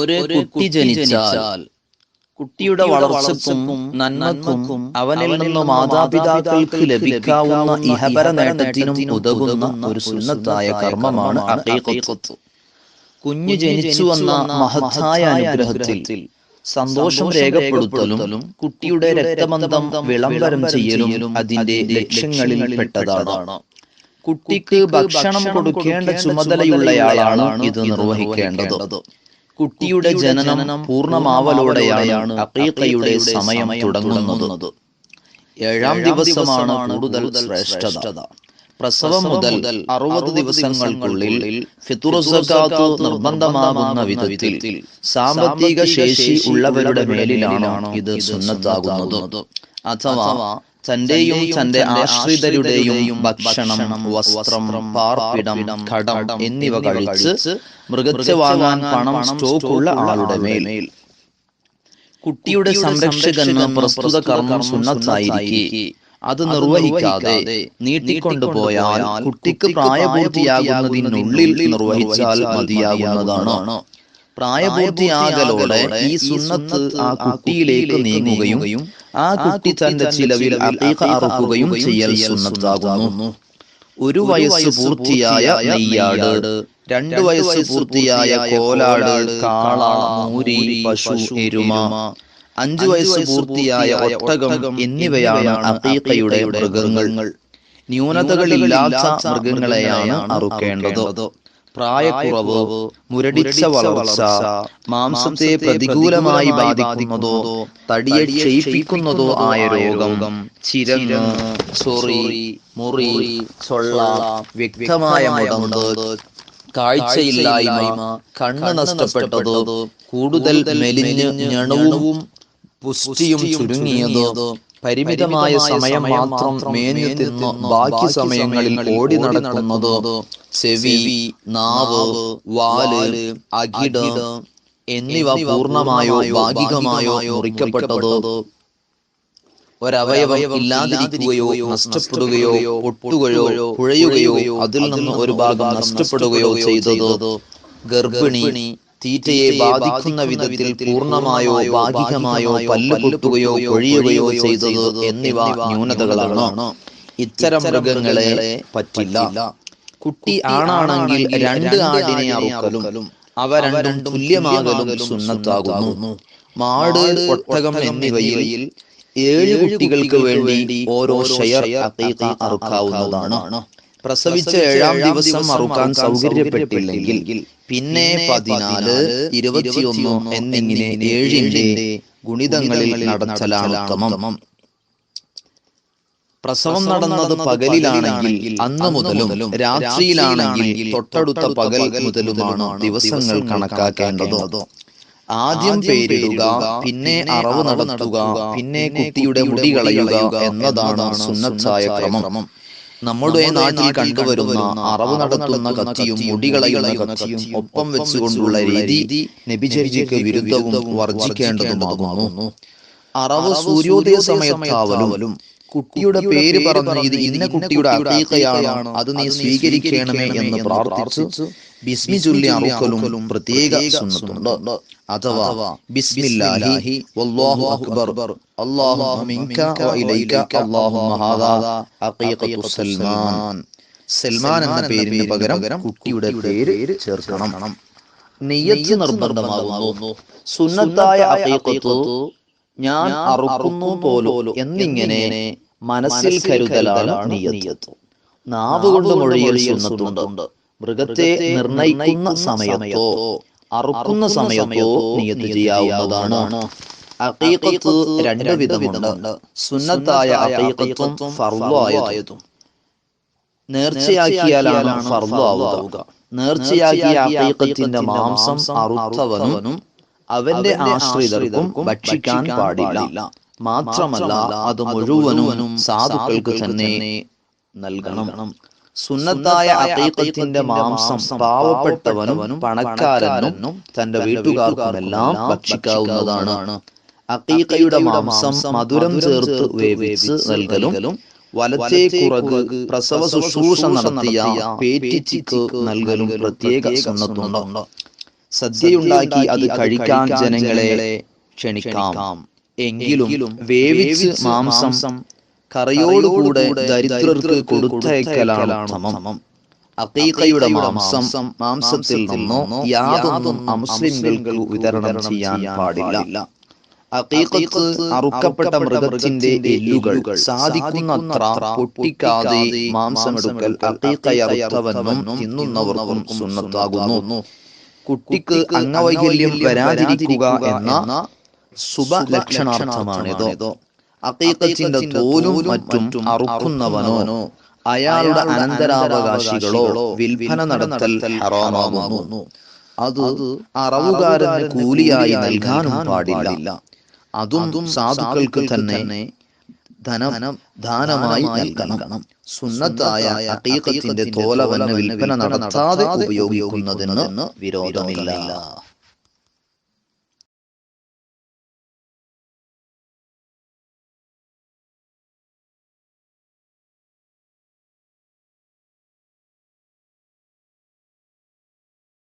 ഒരു കുട്ടി ജനിച്ചാൽ കുട്ടിയുടെ വളർച്ചക്കും നന്മക്കും അവനിൽ നിന്ന് മാതാപിതാക്കൾക്ക് ലഭിക്കാവുന്ന ഇഹപര നേട്ടത്തിനും ഉതകുന്ന ഒരു സുന്നത്തായ കർമ്മമാണ് അഖീഖത്ത് കുഞ്ഞു ജനിച്ചു വന്ന മഹത്തായ അനുഗ്രഹത്തിൽ സന്തോഷം രേഖപ്പെടുത്തലും കുട്ടിയുടെ രക്തബന്ധം വിളംബരം ചെയ്യലും അതിന്റെ ലക്ഷ്യങ്ങളിൽ പെട്ടതാണ്. കുട്ടിക്ക് ഭക്ഷണം കൊടുക്കേണ്ട ചുമതലയുള്ളയാളാണ് ഇത് നിർവഹിക്കേണ്ടത്. കുട്ടിയുടെ ജനനം പൂർണമാവലോടെയാണ് അക്കീക്കയുടെ സമയം തുടങ്ങുന്നത്. ഏഴാം ദിവസമാണ് കൂടുതൽ ശ്രേഷ്ഠത. പ്രസവം മുതൽ അറുപത് ദിവസങ്ങൾക്കുള്ളിൽ ഫിത്തുറുസക്കാത്ത് നിർബന്ധമാകുന്ന വിധത്തിൽ സാമ്പത്തിക ശേഷി ഉള്ളവരുടെ മേലിലാണ് ഇത് സുന്നത്താകുന്നത്? അഥവാ തന്റെയും തന്റെ ആശ്രിതരുടെയും ഭക്ഷണം വസ്ത്രം പാർപ്പിടം ഘടം എന്നിവ കഴിച്ച് മൃഗത്തെ വാങ്ങാൻ പണം സ്റ്റോക്കുള്ള ആളുടെ മേൽ. കുട്ടിയുടെ സംരക്ഷകന് പ്രസ്തുത കർമ്മം സുന്നത്തായിരിക്കെ. അത് നിർവഹിക്കാതെ നീട്ടിക്കൊണ്ടുപോയാൽ കുട്ടിക്ക് പ്രായപൂർത്തിയാകുന്നതിനുള്ളിൽ നിർവഹിച്ചാൽ മതിയാകുന്നതാണ്? പ്രായപൂർത്തിയാകലോടെ ഈ സുന്നത്ത് ആ കുട്ടിയിലേക്ക് നീങ്ങുകയും ആ കുട്ടി തന്റെ ചിലവിൽ അറുക്കുകയും ചെയ്യൽ സുന്നത്താകുന്നു. ഒരു വയസ്സ് പൂർത്തിയായ നെയ്യാട് രണ്ടു വയസ്സ് പൂർത്തിയായ കോലാട് കാള മൂരി പശു എരുമ അഞ്ചു വയസ്സ് പൂർത്തിയായ ഒട്ടകം എന്നിവയാണ് അഖീഖയുടെ മൃഗങ്ങൾ. ന്യൂനതകളില്ലാത്ത മൃഗങ്ങളെയാണ് അറുക്കേണ്ടത്. പ്രായക്കുറവ് മുരടിച്ച വളർച്ച മാംസത്തെ പ്രതികൂലമായി ബാധിക്കുന്നതോ തടിയെ ക്ഷയിപ്പിക്കുന്നതോ ആയ രോഗം ചിരങ്ങ് സോറി മുറി ചൊള്ള വ്യക്തമായ മുടന്ത് കാഴ്ചയില്ലായ്മ കണ്ണ് നഷ്ടപ്പെട്ടത് കൂടുതൽ മെലിഞ്ഞ് ഞണവും പുഷ്ടിയും ചുരുങ്ങിയത്. പരിമിതമായ സമയം മാത്രം മേഞ്ഞു തിന്ന്. ബാക്കി സമയങ്ങളിൽ ഓടി നടക്കുന്നത് ചെവി നാവ് വാൽ അകിട് എന്നിവ പൂർണമായോ ഭാഗികമായോ മുറിക്കപ്പെട്ടത് ഒരവയവം ഇല്ലാതിരിക്കുകയോ നഷ്ടപ്പെടുകയോ പൊട്ടുകയോ പുഴയുകയോ അതിൽ നിന്ന് ഒരു ഭാഗം നഷ്ടപ്പെടുകയോ ചെയ്തത്? ഗർഭിണി തീറ്റയെ ബാധിക്കുന്ന വിധത്തിൽ പൂർണമായോ ഭാഗികമായോ പല്ല് പൊട്ടുകയോ കൊഴിയുകയോ ചെയ്തത് എന്നിവ ന്യൂനതകളാണ്. ഇത്തരം മൃഗങ്ങളെ പറ്റില്ല. കുട്ടി ആണാണെങ്കിൽ രണ്ട് ആടിനെ അറുക്കലും അവ രണ്ടും തുല്യമാകലും സുന്നത്താകുന്നു. മാട് ഒട്ടകം എന്നിവയിൽ ഏഴ് കുട്ടികൾക്ക് വേണ്ടി ഓരോ ഷെയർ അറുക്കാവുന്നതാണ്. പ്രസവിച്ച ഏഴാം ദിവസം മറുക്കാൻ സൗകര്യപ്പെട്ടില്ലെങ്കിൽ പിന്നെ പതിനാല് ഇരുപത്തിയൊന്ന് എന്നിങ്ങനെ ഏഴിന്റെ ഗുണിതങ്ങളിൽ നടത്തലാണ് ഉത്തമം പ്രസവം നടന്നത് പകലിലാണെങ്കിൽ അന്ന് മുതലും രാത്രിയിലാണെങ്കിൽ തൊട്ടടുത്ത പകൽ മുതലുമാണ് ദിവസങ്ങൾ കണക്കാക്കേണ്ടത്. ആദ്യം പേരിടുക പിന്നെ അറവ് നടത്തുക പിന്നെ കുട്ടിയുടെ മുടി കളയുക എന്നതാണ് സുന്നത്തായ ക്രമം. നമ്മുടെ നാട്ടിൽ കണ്ടുവരുന്ന അറവ് നടത്തുന്ന കത്തിയും മുടികളയുന്ന കത്തിയും ഒപ്പം വെച്ചുകൊണ്ടുള്ള രീതി നബിചര്യക്ക് വിരുദ്ധവും വർജിക്കേണ്ടതുമാകുന്നു അറവ് സൂര്യോദയ സമയത്താവലും കുട്ടിയുടെ പേര് പറഞ്ഞ് ഇത് ഇന്ന കുട്ടിയുടെ അപേക്ഷയാണ് അത് നീ സ്വീകരിക്കണമേ എന്ന് പ്രാർത്ഥിച്ച് ബിസ്മി ചൊല്ലി അറുക്കലും പ്രത്യേക സുന്നത്തുണ്ട് അഥവാ ബിസ്മില്ലാഹി വല്ലാഹു അക്ബർ. അല്ലാഹു മിൻക വ ഇലൈക. അല്ലാഹുമ്മ ഹാദാ അഖീഖത്തു സൽമാൻ. സൽമാൻ. എന്ന പേരിന് പകരം കുട്ടിയുടെ പേര് ചേർക്കണം. നെയ്യത്ത് നിർബന്ധമാകുന്നു. സുന്നത്തായ അഖീഖത്തു ഞാൻ അറുക്കുന്നു പോലോ എന്നിങ്ങനെ മനസ്സിൽ കരുതലാണ് നിയത്ത്. നാവ് കൊണ്ട് മൊഴിയൽ സുന്നത്തുണ്ട്. മൃഗത്തെ നിർണയിക്കുന്ന സമയത്തോ അറുക്കുന്ന സമയത്തോ നിയത്ത് ചെയ്യാവുന്നതാണ്. അഖീഖത്ത് രണ്ട് വിധമുണ്ട്. സുന്നത്തായ അഖീഖത്തും ഫർളായതും നേർച്ചയാക്കിയാലാണ് ഫർൾ ആവുക നേർച്ചയാക്കിയ അഖീഖത്തിന്റെ മാംസം അറുത്തവനും അവന്റെ ആശ്രിതർക്കും ഭക്ഷിക്കാൻ പാടില്ല. മാത്രമല്ല അത് മുഴുവനും സാധുക്കൾക്ക് തന്നെ നൽകണം. സുന്നത്തായ അക്കീക്കത്തിന്റെ മാംസം പാവപ്പെട്ടവനും പണക്കാരനും തന്റെ വീട്ടുകാർക്കുമെല്ലാം ഭക്ഷിക്കാവുന്നതാണ്. അക്കീക്കയുടെ മാംസം മധുരം ചേർത്ത് വേവിച്ച് നൽകലും വലത്തെ കുറക് പ്രസവ ശുശ്രൂഷ നടത്തിയ പേറ്റിച്ചിക്ക് നൽകലും പ്രത്യേക സുന്നത്തുണ്ട് സദ്യയുണ്ടാക്കി അത് കഴിക്കാൻ ജനങ്ങളെ ക്ഷണിക്കാം. എങ്കിലും വേവിച്ച് മാംസം കറിയോടുകൂടെ ദരിദ്രർക്ക് കൊടുത്തയക്കലാണ് സമം. അക്കീക്കയുടെ മാംസം മാംസത്തിൽ നിന്നോ യാതൊന്നും അമുസ്ലിംകൾക്ക് വിതരണം ചെയ്യാൻ പാടില്ല. അക്കീക്കത്ത് അറുക്കപ്പെട്ട മൃഗത്തിന്റെ എല്ലുകൾ സാധിക്കുന്നത്ര പൊട്ടിക്കാതെ മാംസമെടുക്കൽ അക്കീക്കയറുത്തവനും തിന്നുന്നവർക്കും സുന്നത്താകുന്നു. കുട്ടിക്ക് അംഗവൈകല്യം വരാതിരിക്കുക എന്ന ശുഭലക്ഷണാർത്ഥമാണിത് അക്കീക്കത്തിന്റെ തോലും മറ്റും അറുക്കുന്നവനോ അയാളുടെ അനന്തരാവകാശികളോ വിൽപ്പന നടത്തൽ ഹറാമാകുന്നു. അത് അറവുകാരന് കൂലിയായി നൽകാനും പാടില്ല. അതും സാധുക്കൾക്ക് തന്നെ ധനം ദാനമായി നൽകണം. സുന്നത്തായ അക്കീക്കത്തിന്റെ തോലവന് വിൽപ്പന നടത്താതെ ഉപയോഗിക്കുന്നതിന് വിരോധമില്ല.